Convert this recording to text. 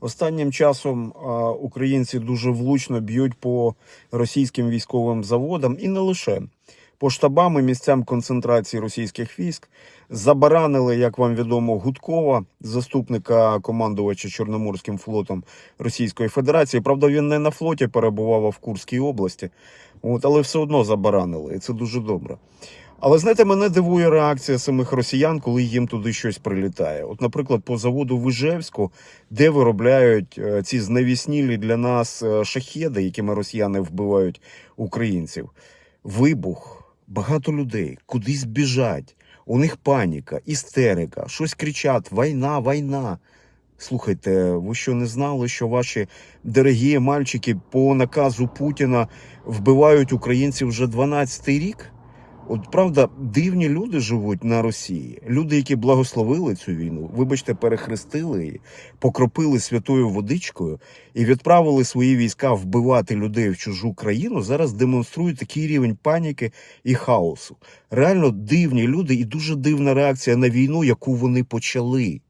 Останнім часом українці дуже влучно б'ють по російським військовим заводам і не лише по штабам і місцям концентрації російських військ. Забаранили, як вам відомо, Гудкова, заступника командувача Чорноморським флотом Російської Федерації. Правда, він не на флоті перебував, а в Курській області. От, але все одно забаранили, і це дуже добре. Але знаєте, мене дивує реакція самих росіян, коли їм туди щось прилітає. От, наприклад, по заводу в Іжевську, де виробляють е, ці зневіснілі для нас е, шахеди, якими росіяни вбивають українців. Вибух, багато людей кудись біжать. У них паніка, істерика, щось кричать: війна, війна. Слухайте, ви що не знали, що ваші дорогі мальчики по наказу Путіна вбивають українців вже 12-й рік? От правда, дивні люди живуть на Росії. Люди, які благословили цю війну, вибачте, перехрестили її, покропили святою водичкою і відправили свої війська вбивати людей в чужу країну. Зараз демонструють такий рівень паніки і хаосу. Реально дивні люди і дуже дивна реакція на війну, яку вони почали.